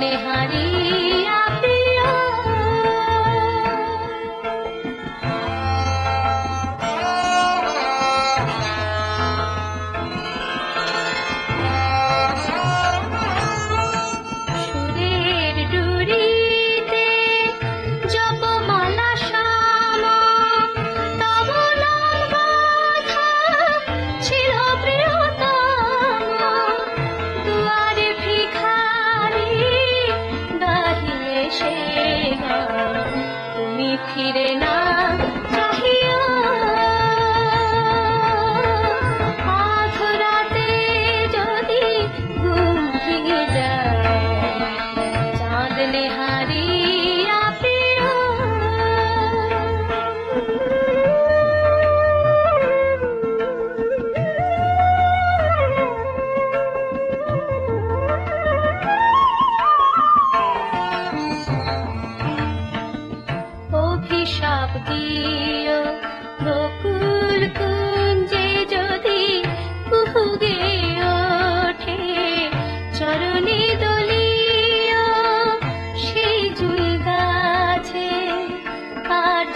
निहारी ফিরে না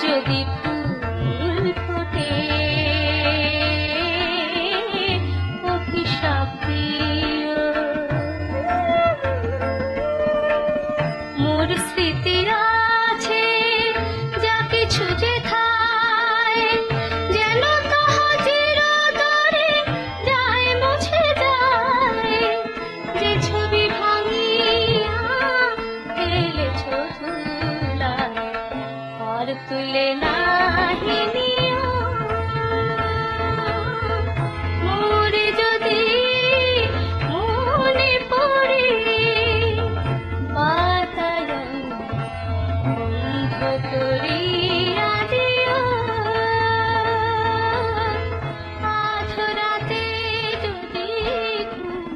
যদি ফুল ফোটে অভিশাপ মোর স্মৃতিরা তুলে নাহি নিও মোরে যদি মনে পড়ে বাতায়ন তোরি যদি ঘুম